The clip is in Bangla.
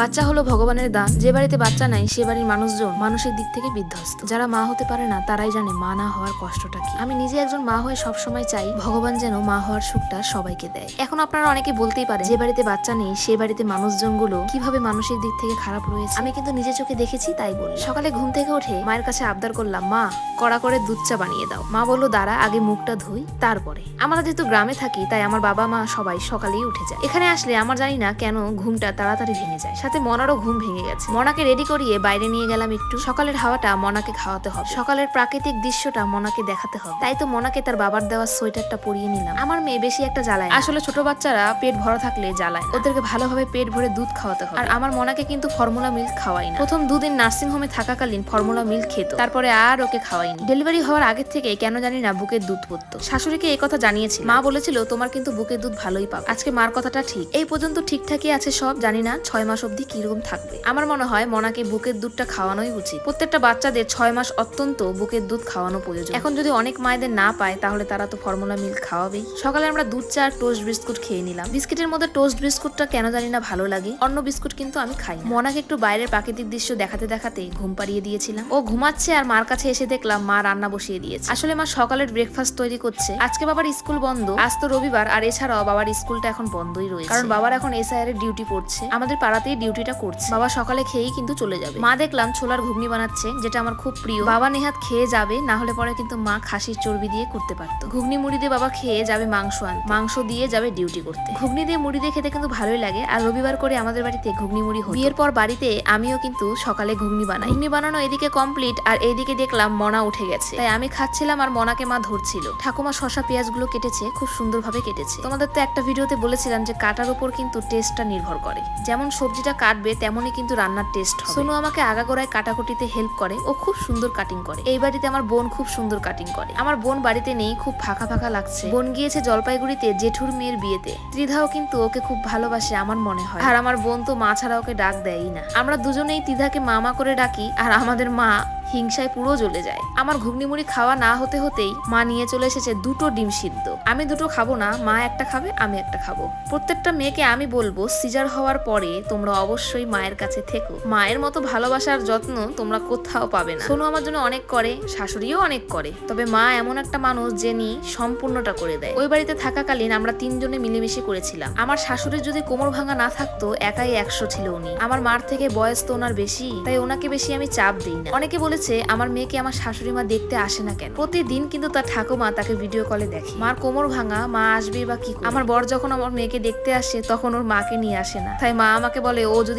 বাচ্চা হলো ভগবানের দান। যে বাড়িতে বাচ্চা নাই, সে বাড়ির মানুষজন মানুষের দিক থেকে বিধ্বস্ত। যারা মা হতে পারে না, তারাই জানে মা না হওয়ার কষ্টটা কি। আমি নিজে একজন মা হয়ে সবসময় চাই ভগবান যেন মা হওয়ার সুখটা সবাইকে দেয়। এখন আপনারা অনেকে বলতেই পারে যে বাড়িতে বাচ্চা নেই, সে বাড়িতে মানুষজনগুলো কীভাবে মানসিক দিক থেকে খারাপ রয়েছে? আমি কিন্তু নিজে চোখে দেখেছি তাই বলি। সকালে ঘুম থেকে উঠে মায়ের কাছে আবদার করলাম, মা, কড়া করে দুধ চা বানিয়ে দাও। মা বলল, দাঁড়া, আগে মুখটা ধুই, তারপরে। আমরা যেহেতু গ্রামে থাকি, তাই আমার বাবা মা সবাই সকালেই উঠে যায়। এখানে আসলে, আমার জানি না কেন ঘুমটা তাড়াতাড়ি ভেঙে যায়। সাথে মনারও ঘুম ভেঙে গেছে। মনাকে রেডি করিয়ে বাইরে নিয়ে গেলাম একটু। সকালের হাওয়াটা মনাকে খাওয়াতে হবে। সকালের প্রাকৃতিক দৃশ্যটা মনাকে দেখাতে হবে। তাই তো মনাকে তার বাবার দেওয়া সোয়েটারটা পরিয়ে নিলাম। আমার মেয়ে বেশি একটা জ্বালায় আসলে ছোট বাচ্চারা পেট ভরা থাকলে জ্বালায় ওদেরকে ভালোভাবে পেট ভরে দুধ খাওয়াতে হবে। আর আমার মনাকে কিন্তু ফর্মুলা মিল্ক খাওয়াই না। প্রথম দুদিন নার্সিং হোমে থাকাকালীন ফর্মুলা মিল্ক খেত। তারপরে আর ওকে খাওয়াইনি ডেলিভারি হওয়ার আগে থেকে কেন জানি না বুকের দুধ পড়তো। শাশুড়িকে এই কথা জানিয়েছি মা বলেছিল তোমার কিন্তু বুকের দুধ ভালোই পাবে। আজকে মার কথাটা ঠিক। এই পর্যন্ত ঠিকঠাকই আছে সব? জানি না ছয় মাস অবধি কীরকম থাকবে? আমার মনে হয় মনাকে বুকের দুধটা খাওয়ানোই উচিত। প্রত্যেকটা বাচ্চাদের ছয় মাস অত্যন্ত বুকের দুধ খাওয়ানো প্রয়োজন। এখন যদি অনেক মায়েদের না পায়, তাহলে তারা তো ফর্মুলা মিল্ক খাওয়াবেই। সকালে আমরা দুধ, চা টোস্ট বিস্কুট খেয়ে নিলাম। বিস্কিটের মধ্যে টোস্ট বিস্কুটটা কেন জানি না ভালো লাগে। অন্য বিস্কুট কিন্তু আমি খাই। মনাকে একটু বাইরের প্রাকৃতিক দৃশ্য দেখাতে দেখাতে ঘুম পাড়িয়ে দিয়েছিলাম। ও ঘুমাচ্ছে আর মার কাছে এসে দেখলাম মা রান্না বসিয়ে দিয়েছে। আসলে মা সকালের ব্রেকফাস্ট তৈরি করছে। আজকে বাবার স্কুল বন্ধ। আজ তো রবিবার। আর এছাড়াও বাবার স্কুলটা এখন বন্ধই রয়েছে। কারণ বাবার এখন এসআইআর এর ডিউটি পড়ছে। আমাদের পাড়াতেই ডিউটিটা করছে। বাবা সকালে খেয়েই কিন্তু চলে যাবে। মা দেখলাম ছোলার ঘুগনি বানাচ্ছে যেটা আমার খুব প্রিয়। বাবা নেহাত খেয়ে যাবে না হলে পরে কিন্তু মা খাসির চর্বি দিয়ে করতে পারতো। ঘুগনি মুড়ি দিয়ে বাবা খেয়ে যাবে মাংস আনতে। মাংস দিয়ে যাবে ডিউটি করতে। ঘুগনি দিয়ে মুড়ি দিয়ে খেতে কিন্তু ভালোই লাগে। আর রবিবার করে আমাদের বাড়িতে ঘুগনি মুড়ি হতো। বিয়ের পর বাড়িতে আমিও কিন্তু সকালে ঘুগনি বানাই। ঘুগনি বানানো এদিকে কমপ্লিট আর এইদিকে দেখলাম মনা উঠে গেছে। তাই আমি খাচ্ছিলাম আর মনাকে মা ধরছিল। ঠাকুমা শশা পেঁয়াজগুলো কেটেছে খুব সুন্দরভাবে কেটেছে। তোমাদের তো একটা ভিডিওতে বলেছিলাম যে কাটার উপর কিন্তু টেস্টটা নির্ভর করে। যেমন সবজিটা কাটবে, তেমনই কিন্তু রান্নার টেস্ট হবে। সোনু আমাকে আগাগোড়ায় কাটাকুটিতে হেল্প করে, ও খুব সুন্দর কাটিং করে। এই বাড়িতে আমার বোন খুব সুন্দর কাটিং করে। আমার বোন বাড়িতে নেই, খুব ফাঁকা ফাঁকা লাগছে। বোন গিয়েছে জলপাইগুড়িতে জেঠুর মেয়ের বিয়েতে। ত্রিধাও কিন্তু ওকে খুব ভালোবাসে আমার মনে হয়। আর আমার বোন তো মা ছাড়া ওকে ডাক দেয়ই না। আমরা দুজনেই তিধাকে মামা করে ডাকি, আর আমাদের মা হিংসায় পুরো জ্বলে যায়। আমার ঘুগনিমুড়ি খাওয়া না হতে হতেই মা নিয়ে চলে এসেছে দুটো ডিম সিদ্ধ। আমি দুটো খাব না, মা একটা খাবে, আমি একটা খাব। প্রত্যেকটা মেয়েকে আমি বলব, সিজার হওয়ার পরে তোমরা অবশ্যই মায়ের কাছে থেকো। মায়ের মতো ভালোবাসার যত্ন তোমরা কোথাও পাবে না। সোনু আমার জন্য অনেক করে, শাশুড়িও অনেক করে। তবে মা এমন একটা মানুষ যে নি সম্পূর্ণটা করে দেয়। ওই বাড়িতে থাকাকালীন আমরা তিনজনে মিলেমিশে করেছিলাম। আমার শাশুড়ির যদি কোমর ভাঙা না থাকতো, একাই একশো ছিল উনি। আমার মার থেকে বয়স তো ওনার বেশি, তাই ওনাকে বেশি আমি চাপ দিই না। অনেকে বলেছে, আমার মেয়েকে আমার শাশুড়ি মা দেখতে আসে না কেন? প্রতিদিন কিন্তু তার ঠাকুমা তাকে ভিডিও কলে দেখে। মার কোমর ভাঙা, মা আসবে বা কি আমার বর যখন আমার মেয়েকে দেখতে আসে, তখন ওর মাকে নিয়ে আসে না। তাই মা আমাকে বলে, ও যদি